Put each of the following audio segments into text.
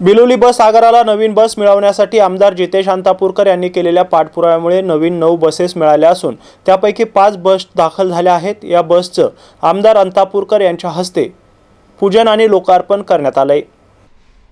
बिलोली बस आगाराला नवीन बस मिळवण्यासाठी आमदार जितेश अंतापूरकर यांनी केलेल्या पाठपुराव्यामुळे नवीन नऊ बसेस मिळाल्या असून त्यापैकी पाच बस दाखल झाल्या आहेत. या बसचं आमदार अंतापूरकर यांच्या हस्ते पूजन आणि लोकार्पण करण्यात आलंय.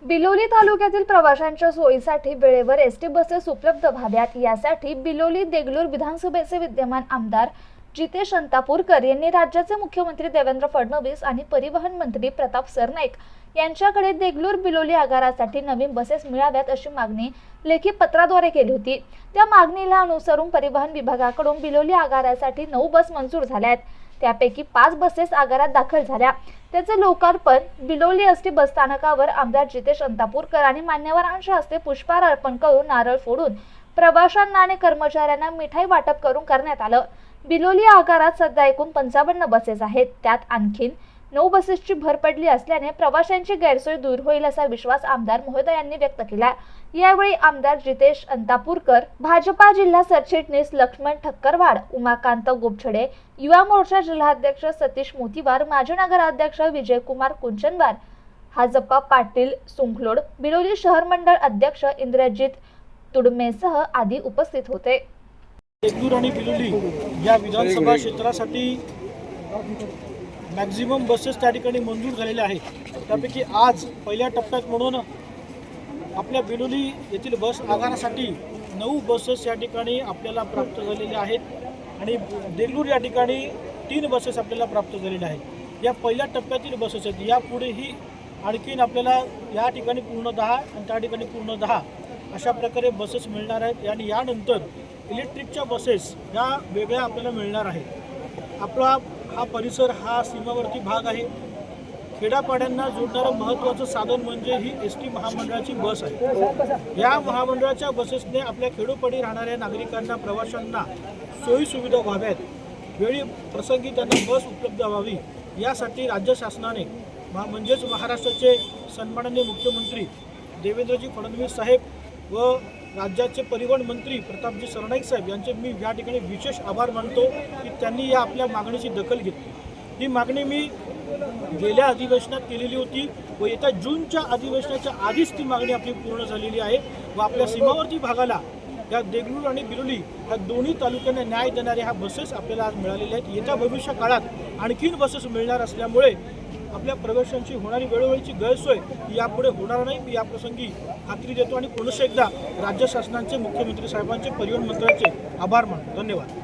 बिलोली तालुक्यातील प्रवाशांच्या सोयीसाठी वेळेवर एस टी बसेस उपलब्ध व्हाव्यात. यासाठी बिलोली देगलूर विधानसभेचे विद्यमान आमदार जितेश अंतापूरकर यांनी राज्याचे मुख्यमंत्री देवेंद्र फडणवीस आणि परिवहन मंत्री प्रताप सरनाईक यांच्याकडे देगलूर बिलोली आगारासाठी नवीन बसेस मिळाव्यात अशी मागणी लेखी पत्राद्वारे केली होती. त्या मागणीला अनुसरून परिवहन विभागाकडून बिलोली आगारासाठी नऊ बस मंजूर झाल्या आहेत. त्यापैकी पाच बसेस आगारात दाखल झाल्या. त्याचे लोकार्पण बिलोली एस टी बसस्थानकावर आमदार जितेश अंतापूरकर आणि मान्यवरांच्या हस्ते पुष्पहार अर्पण करून नारळ फोडून प्रवाशांना आणि कर्मचाऱ्यांना मिठाई वाटप करून करण्यात आलं. बिलोली आगारात सध्या एकूण पंचावन्न बसेस आहेत. त्यात आणखीन नऊ बसेसची भर पडली असल्याने प्रवाशांची गैरसोय दूर होईल असा विश्वास आमदार महोदयांनी व्यक्त केला यावेळी आमदार जितेश अंतापूरकर भाजपा जिल्हा सरचिटणीस लक्ष्मण ठक्करवाड उमाकांत गोपछडे युवा मोर्चा जिल्हाध्यक्ष सतीश मोतीवार माजी नगराध्यक्ष विजयकुमार कुंचनवार हाजप्पा पाटील सुंखलोड बिलोली शहर मंडळ अध्यक्ष इंद्रजित तुडमेसह आदी उपस्थित होते. देगलूर आणि बिलोली या विधानसभा क्षेत्रासाठी मॅक्झिमम बसेस त्या ठिकाणी मंजूर झालेल्या आहेत. त्यापैकी आज पहिल्या टप्प्यात म्हणून आपल्या बिलोली येथील बस आगारासाठी नऊ बसेस या ठिकाणी आपल्याला प्राप्त झालेल्या आहेत आणि देगलूर या ठिकाणी तीन बसेस आपल्याला प्राप्त झालेल्या आहेत. या पहिल्या टप्प्यातील बसेस आहेत. यापुढेही आणखीन आपल्याला या ठिकाणी पूर्ण दहा आणि त्या ठिकाणी पूर्ण दहा अशा प्रकारे बसेस मिळणार आहेत. आणि यानंतर इलेक्ट्रिकच्या बसेस ह्या वेगळ्या आपल्याला मिळणार आहेत. आपला हा परिसर हा सीमावर्ती भाग आहे. खेड्यापाड्यांना जोडणारं महत्त्वाचं साधन म्हणजे ही एस टी महामंडळाची बस आहे. या महामंडळाच्या बसेसने आपल्या खेडोपाडी राहणाऱ्या नागरिकांना प्रवाशांना सोयीसुविधा व्हाव्यात. वेळी प्रसंगी त्यांना बस उपलब्ध व्हावी. यासाठी राज्य शासनाने महा म्हणजेच महाराष्ट्राचे सन्माननीय मुख्यमंत्री देवेंद्रजी फडणवीस साहेब व राज्याचे परिवहन मंत्री प्रतापजी सरनाईक साहेब यांचे मी या ठिकाणी विशेष आभार मानतो की त्यांनी या आपल्या मागणीची दखल घेतली. ही मागणी मी गेल्या अधिवेशनात केलेली होती व येत्या जूनच्या अधिवेशनाच्या आधीच ती मागणी आपली पूर्ण झालेली आहे व आपल्या सीमावर्ती भागाला या देगलूर आणि बिरुली या दोन्ही तालुक्यांना न्याय देणाऱ्या ह्या बसेस आपल्याला आज मिळालेल्या आहेत. येत्या भविष्य काळात आणखीन बसेस मिळणार असल्यामुळे आपल्या प्रवाशांची होणारी वेळोवेळीची गैरसोय यापुढे होणार नाही. मी याप्रसंगी खात्री देतो आणि पुनश्च एकदा राज्य शासनाचे मुख्यमंत्री साहेबांचे परिवहन मंत्र्यांचे आभार मानतो. धन्यवाद.